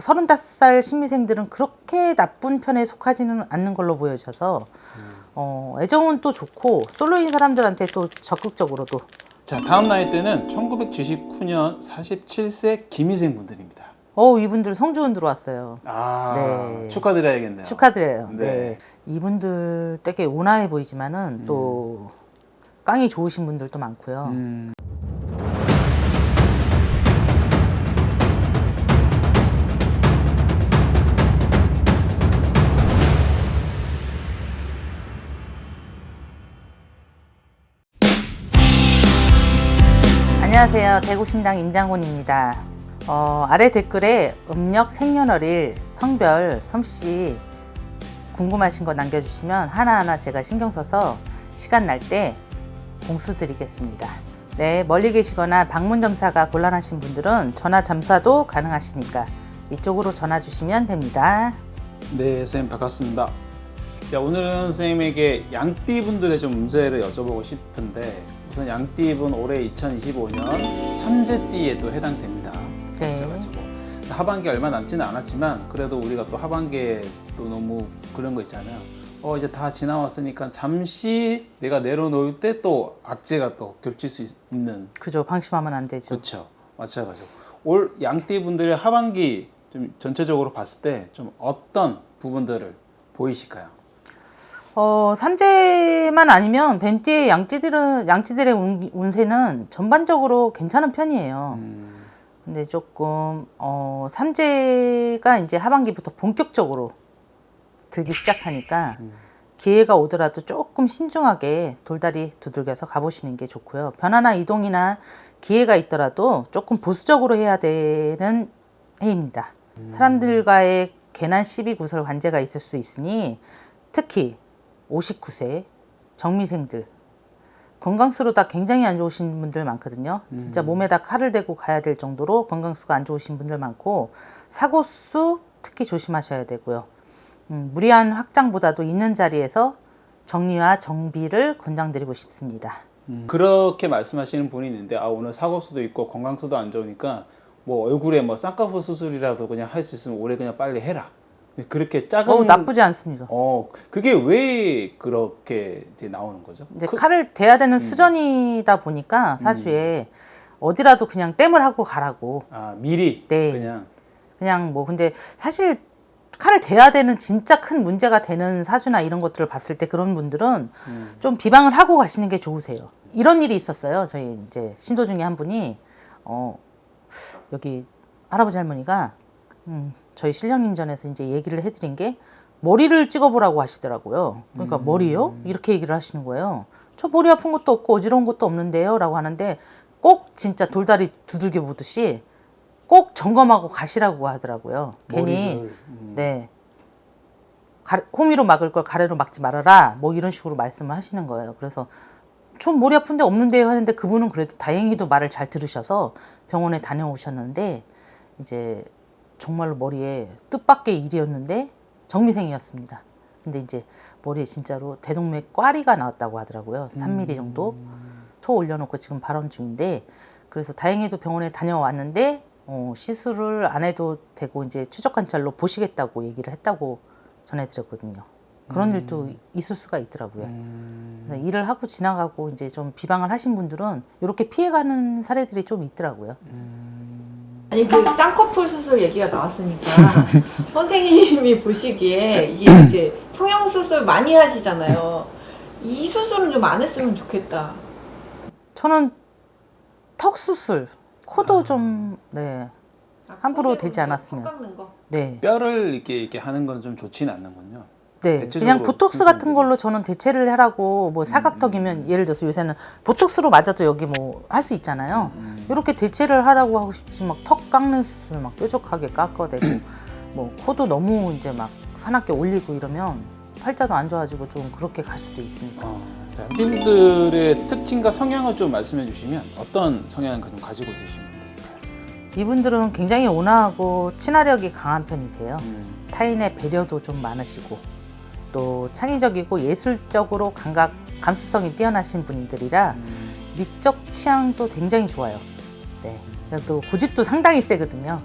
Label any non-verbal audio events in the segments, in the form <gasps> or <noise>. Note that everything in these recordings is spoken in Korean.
35살 신미생들은 그렇게 나쁜 편에 속하지는 않는 걸로 보여져서 어, 애정은 또 좋고 솔로인 사람들한테 또 적극적으로도 자 다음 나이대는 1979년 47세 김희생 분들입니다. 어 이분들 성주은 들어왔어요. 아 네. 축하드려야겠네요. 축하드려요. 네. 네. 이분들 되게 온화해 보이지만은 또 깡이 좋으신 분들도 많고요. 음, 안녕하세요. 대구신당 임장곤입니다. 어, 아래 댓글에 음력 생년월일, 성별, 솜씨 궁금하신 거 남겨주시면 하나하나 제가 신경 써서 시간 날 때 공수 드리겠습니다. 네, 멀리 계시거나 방문 점사가 곤란하신 분들은 전화 점사도 가능하시니까 이쪽으로 전화 주시면 됩니다. 네 선생님 반갑습니다. 야, 오늘은 선생님에게 양띠 분들의 좀 문제를 여쭤보고 싶은데 우선 양띠분 올해 2025년 삼재띠에 또 해당됩니다. 네. 그래가지고 하반기 얼마 남지는 않았지만 그래도 우리가 또 하반기에 또 너무 그런 거 있잖아요. 어 이제 다 지나왔으니까 잠시 내가 내려놓을 때 또 악재가 또 겹칠 수 있- 있는 그죠? 방심하면 안 되죠. 그렇죠. 마찬가지고 올 양띠 분들의 하반기 좀 전체적으로 봤을 때 좀 어떤 부분들을 보이실까요? 어, 삼재만 아니면 뱀띠의 양띠들은 양띠들의 운, 운세는 전반적으로 괜찮은 편이에요. 음, 근데 조금 어, 삼재가 이제 하반기부터 본격적으로 들기 시작하니까 음. 기회가 오더라도 조금 신중하게 돌다리 두들겨서 가보시는 게 좋고요. 변화나 이동이나 기회가 있더라도 조금 보수적으로 해야 되는 해입니다. 사람들과의 괜한 시비 구설 관계가 있을 수 있으니 특히 59세 정미생들 건강수로 다 굉장히 안 좋으신 분들 많거든요. 진짜 몸에다 칼을 대고 가야 될 정도로 건강수가 안 좋으신 분들 많고 사고수 특히 조심하셔야 되고요. 음, 무리한 확장보다도 있는 자리에서 정리와 정비를 권장드리고 싶습니다. 음. 그렇게 말씀하시는 분이 있는데 아 오늘 사고수도 있고 건강수도 안 좋으니까 뭐 얼굴에 뭐 쌍꺼풀 수술이라도 그냥 할 수 있으면 올해 그냥 빨리 해라. 그렇게 작은 어, 나쁘지 않습니다. 어 그게 왜 그렇게 이제 나오는 거죠? 이제 그- 칼을 대야 되는 수전이다 보니까 사주에 어디라도 그냥 땜을 하고 가라고 아 미리 네. 그냥 그냥 뭐 근데 사실 칼을 대야 되는 진짜 큰 문제가 되는 사주나 이런 것들을 봤을 때 그런 분들은 음. 좀 비방을 하고 가시는 게 좋으세요. 이런 일이 있었어요. 저희 이제 신도 중에 한 분이 어 여기 할아버지 할머니가 음, 저희 신령님 전에서 이제 얘기를 해드린 게 머리를 찍어보라고 하시더라고요. 그러니까 머리요? 이렇게 얘기를 하시는 거예요. 저 머리 아픈 것도 없고 어지러운 것도 없는데요 라고 하는데 꼭 진짜 돌다리 두들겨 보듯이 꼭 점검하고 가시라고 하더라고요. 괜히 음. 네. 가, 호미로 막을 걸 가래로 막지 말아라. 뭐 이런 식으로 말씀을 하시는 거예요. 그래서 좀 머리 아픈데 없는데요 하는데 그분은 그래도 다행히도 말을 잘 들으셔서 병원에 다녀오셨는데 이제 정말로 머리에 뜻밖의 일이었는데 정미생이었습니다. 근데 이제 머리에 진짜로 대동맥 꽈리가 나왔다고 하더라고요. 3mm 정도. 초 올려놓고 지금 발원 중인데 그래서 다행히도 병원에 다녀왔는데 어, 시술을 안 해도 되고 이제 추적 관찰로 보시겠다고 얘기를 했다고 전해드렸거든요. 그런 일도 있을 수가 있더라고요. 음. 일을 하고 지나가고 이제 좀 비방을 하신 분들은 이렇게 피해가는 사례들이 좀 있더라고요. 아니 그 <laughs> 쌍꺼풀 수술 얘기가 나왔으니까 <laughs> 선생님이 보시기에 이게 이제 성형 수술 많이 하시잖아요. 이 수술은 좀 안 했으면 좋겠다. 저는 턱 수술, 코도 좀, 네, 함부로 되지 않았으면. 턱 깎는 거. 네, 뼈를 이렇게 이렇게 하는 건 좀 좋지는 않는군요. 네. 그냥 보톡스 같은 선생님들이- 걸로 저는 대체를 하라고 뭐 사각턱이면 예를 들어서 요새는 보톡스로 맞아도 여기 뭐 할 수 있잖아요. 음. 이렇게 대체를 하라고 하고 싶지 막 턱 깎는 수술 막 뾰족하게 깎아대고 <clears throat> 뭐 코도 너무 이제 막 사납게 올리고 이러면 팔자도 안 좋아지고 좀 그렇게 갈 수도 있으니까. 어, 자, 팀들의 특징과 성향을 좀 말씀해 주시면 어떤 성향을 좀 가지고 계신 분들일까요? 이분들은 굉장히 온화하고 친화력이 강한 편이세요. 음. 타인의 배려도 좀 많으시고 또 창의적이고 예술적으로 감각 감수성이 뛰어나신 분들이라 음. 미적 취향도 굉장히 좋아요. 네. 또 고집도 상당히 세거든요.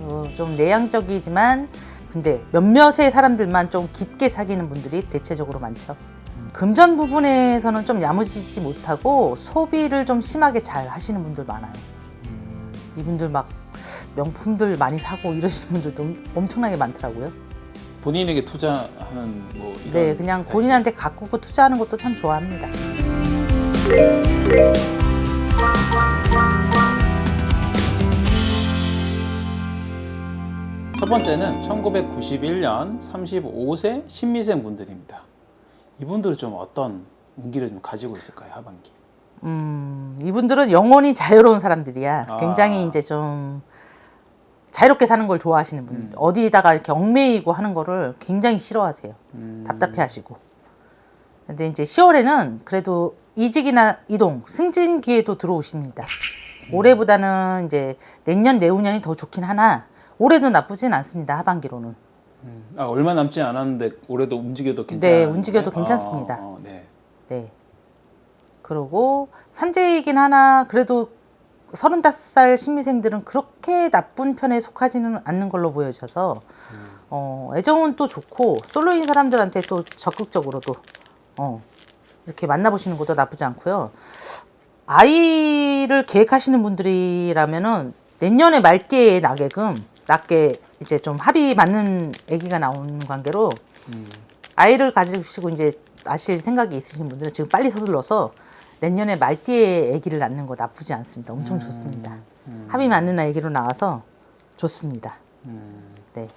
어, 좀 내향적이지만 근데 몇몇의 사람들만 좀 깊게 사귀는 분들이 대체적으로 많죠. 금전 부분에서는 좀 야무지지 못하고 소비를 좀 심하게 잘 하시는 분들 많아요. 이분들 막 명품들 많이 사고 이러시는 분들도 엄청나게 많더라고요. 본인에게 투자하는 뭐 이런 네, 그냥 스타일. 본인한테 가꾸고 투자하는 것도 참 좋아합니다. 첫 번째는 1991년 35세 신미생 분들입니다. 이분들은 좀 어떤 운기를 좀 가지고 있을까요 하반기? 음, 이분들은 영혼이 자유로운 사람들이야. 아. 굉장히 이제 좀 자유롭게 사는 걸 좋아하시는 분. 음. 어디다가 이렇게 얽매이고 하는 거를 굉장히 싫어하세요. 음, 답답해 하시고. 근데 이제 10월에는 그래도 이직이나 이동, 승진 기회도 들어오십니다. 올해보다는 이제 내년, 내후년이 더 좋긴 하나 올해도 나쁘진 않습니다. 하반기로는. 음, 아, 얼마 남지 않았는데 올해도 움직여도 괜찮아요? 네, 움직여도 괜찮습니다. 어, 네. 네. 그러고 삼재이긴 하나 그래도 35살 신미생들은 그렇게 나쁜 편에 속하지는 않는 걸로 보여져서 어, 애정은 또 좋고 솔로인 사람들한테 또 적극적으로 또 어, 이렇게 만나보시는 것도 나쁘지 않고요. 아이를 계획하시는 분들이라면은 내년에 말띠에 나게끔 낮게 이제 좀 합이 맞는 아기가 나오는 관계로 음, 아이를 가지시고 이제 낳으실 생각이 있으신 분들은 지금 빨리 서둘러서 내년에 말띠에 아기를 낳는 거 나쁘지 않습니다. 엄청 좋습니다. 합이 맞는 아기로 나와서 좋습니다. 음, 네.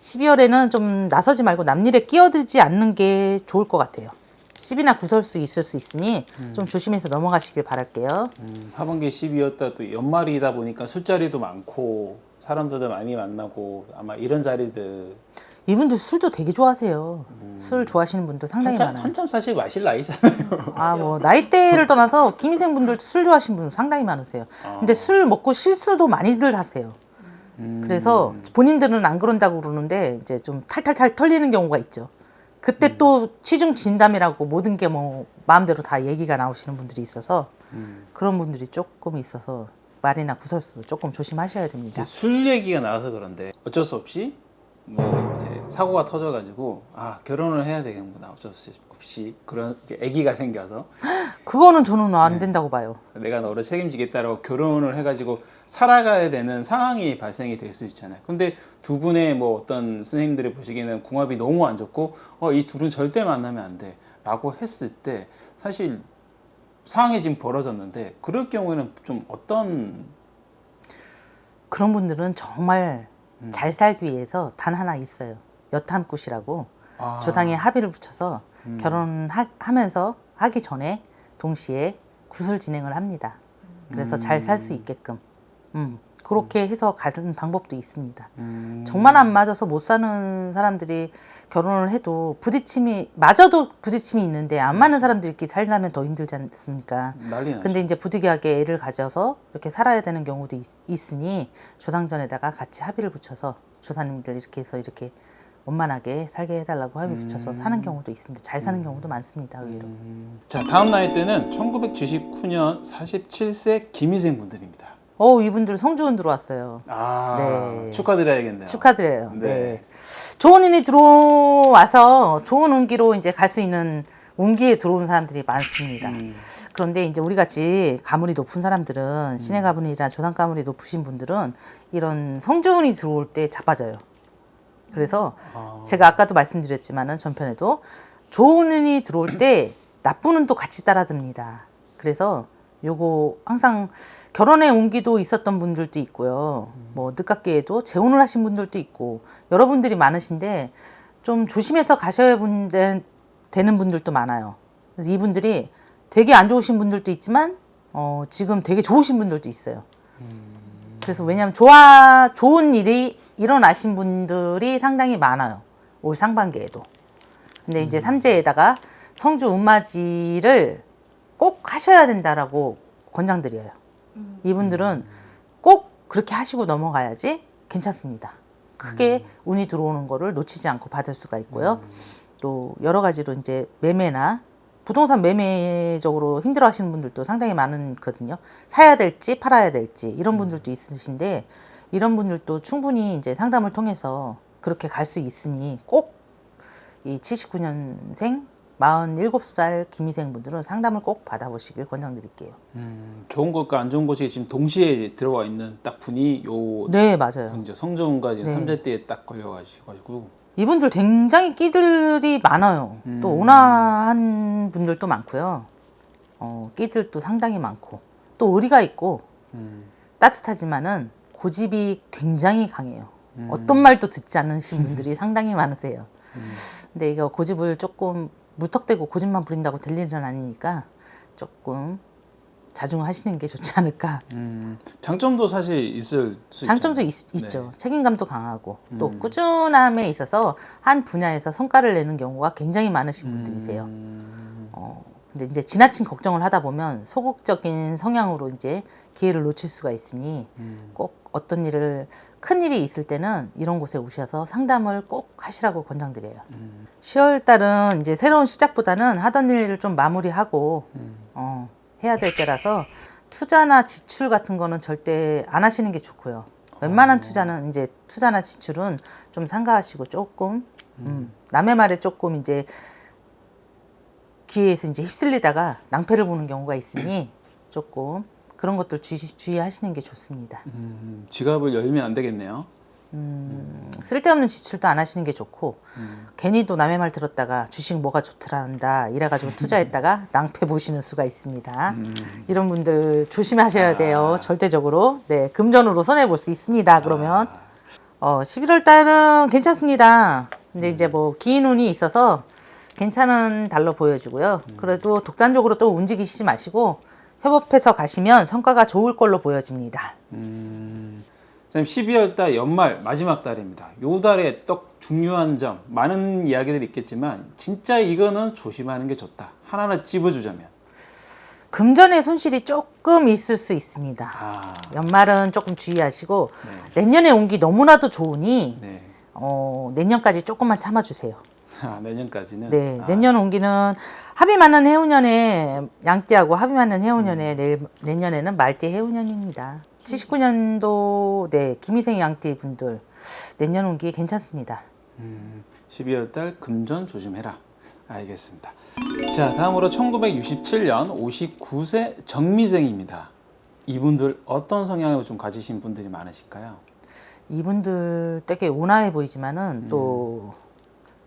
12월에는 좀 나서지 말고 남일에 끼어들지 않는 게 좋을 것 같아요. 시비나 구설수 있을 수 있으니 좀 조심해서 넘어가시길 바랄게요. 음, 하반기 12였다 또 연말이다 보니까 술자리도 많고 사람들도 많이 만나고 아마 이런 자리들 이분들 술도 되게 좋아하세요. 술 좋아하시는 분들 상당히 한참, 많아요. 한참 사실 마실 나이잖아요. 아, 뭐, 나이대를 떠나서 김희생 분들도 술 좋아하시는 분들 상당히 많으세요. 근데 술 먹고 실수도 많이들 하세요. 음, 그래서 본인들은 안 그런다고 그러는데 이제 좀 탈탈탈 털리는 경우가 있죠. 그때 또 취중 진담이라고 모든 게 뭐 마음대로 다 얘기가 나오시는 분들이 있어서 음. 그런 분들이 조금 있어서 말이나 구설수 조금 조심하셔야 됩니다. 이제 술 얘기가 나와서 그런데 어쩔 수 없이 뭐 이제 사고가 터져가지고 아 결혼을 해야 되겠구나 어쩔 수 없이 그런 이제 아기가 생겨서 <gasps> 그거는 저는 네. 안 된다고 봐요. 내가 너를 책임지겠다라고 결혼을 해가지고 살아가야 되는 상황이 발생이 될 수 있잖아요. 근데 두 분의 뭐 어떤 선생님들이 보시기에는 궁합이 너무 안 좋고 어, 이 둘은 절대 만나면 안 돼라고 했을 때 사실 상황이 지금 벌어졌는데 그럴 경우에는 좀 어떤 그런 분들은 정말 음. 잘 살기 위해서 단 하나 있어요. 여탐굿이라고 아, 조상에 합의를 붙여서 음. 결혼하면서 하기 전에 동시에 구슬 진행을 합니다. 그래서 잘살 수 있게끔. 음, 그렇게 해서 가는 방법도 있습니다. 음, 정말 안 맞아서 못 사는 사람들이 결혼을 해도 부딪힘이 맞아도 부딪힘이 있는데 안 맞는 사람들끼리 살려면 더 힘들지 않습니까? 난리 나죠. 근데 이제 부득이하게 애를 가져서 이렇게 살아야 되는 경우도 있, 으니 조상전에다가 같이 합의를 붙여서 조사님들 이렇게 해서 이렇게 원만하게 살게 해달라고 합의 붙여서 사는 경우도 있습니다. 잘 사는 경우도 많습니다. 의외로. 음. 자 다음 나이 때는 1979년 47세 김희생 분들입니다. 어 이분들 성주운 들어왔어요. 아 네. 축하드려야겠네요. 축하드려요. 네. 네. 좋은 인이 들어와서 좋은 운기로 이제 갈 수 있는 운기에 들어온 사람들이 많습니다. 음, 그런데 이제 우리 같이 가물이 높은 사람들은 신의 가문이나 조상 가문이 높으신 분들은 이런 성주운이 들어올 때 자빠져요. 그래서 아, 제가 아까도 말씀드렸지만은 전편에도 좋은 운이 들어올 때 나쁜 운도 같이 따라듭니다. 그래서 요거 항상 결혼의 운기도 있었던 분들도 있고요. 뭐 늦깎이에도 재혼을 하신 분들도 있고 여러분들이 많으신데 좀 조심해서 가셔야 되- 되는 분들도 많아요. 그래서 이분들이 되게 안 좋으신 분들도 있지만 어, 지금 되게 좋으신 분들도 있어요. 그래서 왜냐하면 좋아 좋은 일이 일어나신 분들이 상당히 많아요. 올 상반기에도. 근데 이제 삼재에다가 성주 운맞이를 꼭 하셔야 된다라고 권장드려요. 이분들은 꼭 그렇게 하시고 넘어가야지 괜찮습니다. 크게 운이 들어오는 거를 놓치지 않고 받을 수가 있고요. 또 여러 가지로 이제 매매나 부동산 매매적으로 힘들어 하시는 분들도 상당히 많거든요. 사야 될지 팔아야 될지 이런 분들도 있으신데 이런 분들도 충분히 이제 상담을 통해서 그렇게 갈 수 있으니 꼭 이 79년생 47살 김희생 분들은 상담을 꼭 받아보시길 권장드릴게요. 음, 좋은 것과 안 좋은 것이 지금 동시에 들어와 있는 딱 분이 요 네, 맞아요. 분이죠. 성정훈과 지금 네. 삼자대에 딱 걸려가지고 이분들 굉장히 끼들이 많아요. 또 음. 온화한 분들도 많고요. 어, 끼들도 상당히 많고 또 의리가 있고 음, 따뜻하지만은 고집이 굉장히 강해요. 음. 어떤 말도 듣지 않으신 <laughs> 분들이 상당히 많으세요. 음. 근데 이거 고집을 조금 무턱대고 고집만 부린다고 될 일은 아니니까 조금 자중하시는 게 좋지 않을까. 음, 장점도 사실 있을 수 장점도. 있, 죠 네. 책임감도 강하고 또 음. 꾸준함에 있어서 한 분야에서 성과를 내는 경우가 굉장히 많으신 분들이세요. 음, 어, 근데 이제 지나친 걱정을 하다 보면 소극적인 성향으로 이제 기회를 놓칠 수가 있으니 음, 꼭 어떤 일을 큰 일이 있을 때는 이런 곳에 오셔서 상담을 꼭 하시라고 권장드려요. 음, 10월 달은 이제 새로운 시작보다는 하던 일을 좀 마무리하고 음. 어, 해야 될 때라서 투자나 지출 같은 거는 절대 안 하시는 게 좋고요. 웬만한 투자는 이제 투자나 지출은 좀 삼가하시고 조금 음, 남의 말에 조금 이제 기회에서 이제 휩쓸리다가 낭패를 보는 경우가 있으니 조금 그런 것들 주의, 주의 하시는 게 좋습니다. 음, 지갑을 열면 안 되겠네요. 음, 쓸데없는 지출도 안 하시는 게 좋고 음, 괜히 또 남의 말 들었다가 주식 뭐가 좋더란다 이래가지고 투자했다가 <laughs> 낭패 보시는 수가 있습니다. 음. 이런 분들 조심하셔야 돼요. 절대적으로. 네, 금전으로 손해 볼 수 있습니다. 그러면 아, 어, 11월 달은 괜찮습니다. 근데 이제 뭐 긴 운이 있어서 괜찮은 달로 보여지고요. 그래도 독단적으로 또 움직이시지 마시고 협업해서 가시면 성과가 좋을 걸로 보여집니다. 음, 선생님 12월 달 연말 마지막 달입니다. 요 달에 또 중요한 점 많은 이야기들이 있겠지만 진짜 이거는 조심하는 게 좋다. 하나하나 찝어주자면 금전의 손실이 조금 있을 수 있습니다. 아, 연말은 조금 주의하시고 네. 내년에 온기 너무나도 좋으니 네. 어, 내년까지 조금만 참아주세요. <laughs> 아, 내년까지는 네, 아, 내년 온기는 합이 맞는 해운년에 양띠하고 합이 맞는 해운년에 내일 내년에는 말띠 해운년입니다. 79년도 네 김희생 양띠 분들 내년 온기 괜찮습니다. 음, 12월 달 금전 조심해라. 알겠습니다. 자, 다음으로 1967년 59세 정미생입니다. 이분들 어떤 성향을 좀 가지신 분들이 많으실까요? 이분들 되게 온화해 보이지만은 또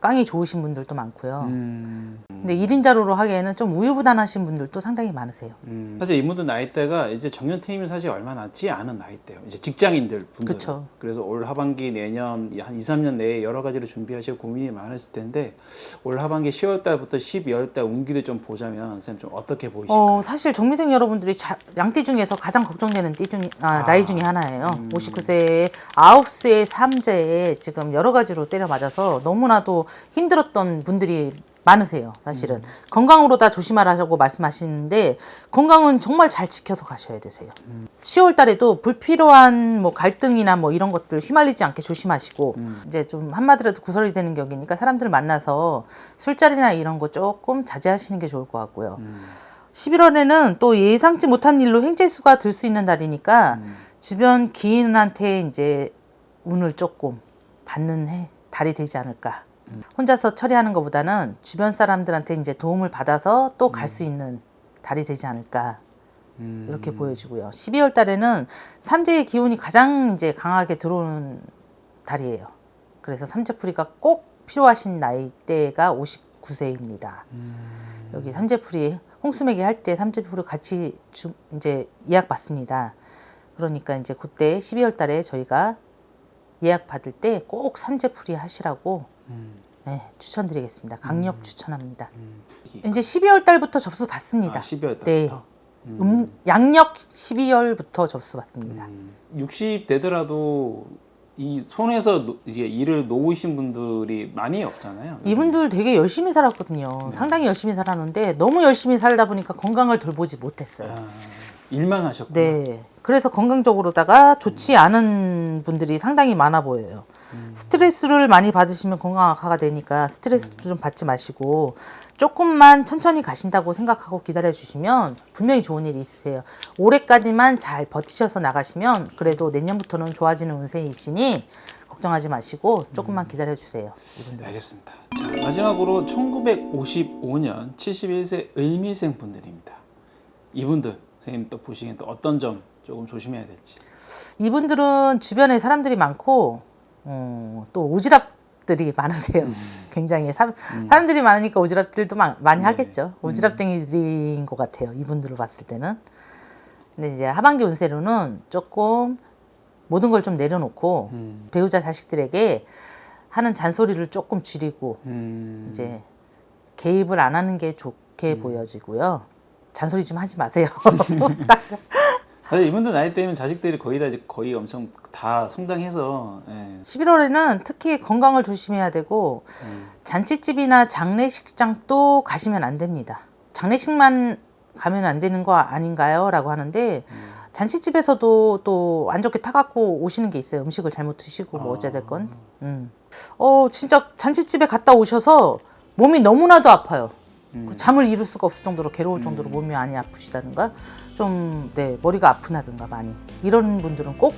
깡이 좋으신 분들도 많고요. 음, 근데 1인자로로 하기에는 좀 우유부단하신 분들도 상당히 많으세요. 음, 사실 이분들 나이대가 이제 정년 퇴임이 사실 얼마 남지 않은 나이대요. 이제 직장인들 분들. 그쵸. 그래서 올 하반기 내년 한 2, 3년 내에 여러 가지를 준비하실 고민이 많으실 텐데 올 하반기 10월 달부터 12월 달 운기를 좀 보자면 선생님 좀 어떻게 보이실까요? 어, 사실 정미생 여러분들이 자- 양띠 중에서 가장 걱정되는 띠 중에 아, 아. 나이 중에 하나예요. 59세에 아홉 세의 삼재에 지금 여러 가지로 때려 맞아서 너무나도 힘들었던 분들이 많으세요. 사실은 건강으로 다 조심하라고 말씀하시는데 건강은 정말 잘 지켜서 가셔야 되세요. 10월 달에도 불필요한 뭐 갈등이나 뭐 이런 것들 휘말리지 않게 조심하시고 이제 좀 한마디라도 구설이 되는 격이니까 사람들 만나서 술자리나 이런 거 조금 자제하시는 게 좋을 것 같고요. 음, 11월에는 또 예상치 못한 일로 횡재수가 들 수 있는 달이니까 주변 기인한테 이제 운을 조금 받는 해, 달이 되지 않을까. 혼자서 처리하는 것보다는 주변 사람들한테 이제 도움을 받아서 또 갈 수 있는 달이 되지 않을까. 음, 이렇게 보여지고요. 12월 달에는 삼재의 기운이 가장 이제 강하게 들어오는 달이에요. 그래서 삼재풀이가 꼭 필요하신 나이대가 59세입니다. 여기 삼재풀이 홍수매기 할 때 삼재풀이 같이 주, 이제 예약 받습니다. 그러니까 이제 그때 12월 달에 저희가 예약 받을 때 꼭 삼재풀이 하시라고 음, 네, 추천드리겠습니다. 강력 추천합니다. 음. 이제 12월 달부터 접수 받습니다. 아, 12월 네. 달부터. 음, 양력 12월부터 접수 받습니다. 음, 60 되더라도 이 손에서 노- 이제 일을 놓으신 분들이 많이 없잖아요. 이분들 되게 열심히 살았거든요. 상당히 열심히 살았는데 너무 열심히 살다 보니까 건강을 돌보지 못했어요. 아, 일만 하셨구나. 네. 그래서 건강적으로다가 좋지 않은 분들이 상당히 많아 보여요. 스트레스를 많이 받으시면 건강 악화가 되니까 스트레스도 좀 받지 마시고 조금만 천천히 가신다고 생각하고 기다려 주시면 분명히 좋은 일이 있으세요. 올해까지만 잘 버티셔서 나가시면 그래도 내년부터는 좋아지는 운세이시니 걱정하지 마시고 조금만 기다려 주세요. 네, 알겠습니다. 자, 마지막으로 1955년 71세 을미생 분들입니다. 이분들 선생님 또 보시기엔 또 어떤 점 조금 조심해야 될지. 이분들은 주변에 사람들이 많고 어, 또 오지랖들이 많으세요. <laughs> 굉장히 사, 사람들이 많으니까 오지랖들도 마- 많이 네. 하겠죠. 오지랖쟁이들인 것 같아요. 이분들을 봤을 때는. 근데 이제 하반기 운세로는 조금 모든 걸 좀 내려놓고 음. 배우자 자식들에게 하는 잔소리를 조금 줄이고 음. 이제 개입을 안 하는 게 좋게 보여지고요. 잔소리 좀 하지 마세요. <laughs> <laughs> 사실 이분들 나이 때면 자식들이 거의 다 이제 거의 엄청 다 성장해서 예. 11월에는 특히 건강을 조심해야 되고 음. 잔치집이나 장례식장 또 가시면 안 됩니다. 장례식만 가면 안 되는 거 아닌가요? 라고 하는데 잔치집에서도 또 안 좋게 타갖고 오시는 게 있어요. 음식을 잘못 드시고 뭐 어찌됐건. 음. 어 진짜 잔치집에 갔다 오셔서 몸이 너무나도 아파요. 음. 잠을 이룰 수가 없을 정도로 괴로울 정도로 몸이 많이 아프시다든가 좀 네, 머리가 아프다든가 많이 이런 분들은 꼭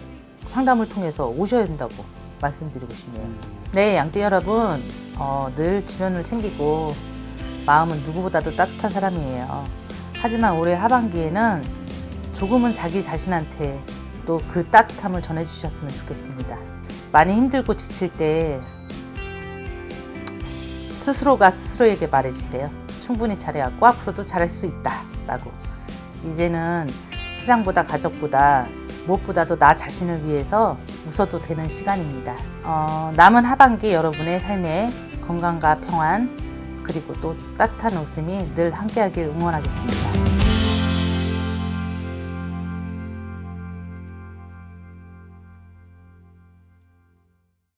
상담을 통해서 오셔야 된다고 말씀드리고 싶네요. 네, 양띠 여러분, 어, 늘 주변을 챙기고 마음은 누구보다도 따뜻한 사람이에요. 하지만 올해 하반기에는 조금은 자기 자신한테 또 그 따뜻함을 전해주셨으면 좋겠습니다. 많이 힘들고 지칠 때 스스로가 스스로에게 말해주세요. 충분히 잘해왔고 앞으로도 잘할 수 있다. 라고. 이제는 세상보다 가족보다 무엇보다도 나 자신을 위해서 웃어도 되는 시간입니다. 어, 남은 하반기 여러분의 삶에 건강과 평안 그리고 또 따뜻한 웃음이 늘 함께하길 응원하겠습니다.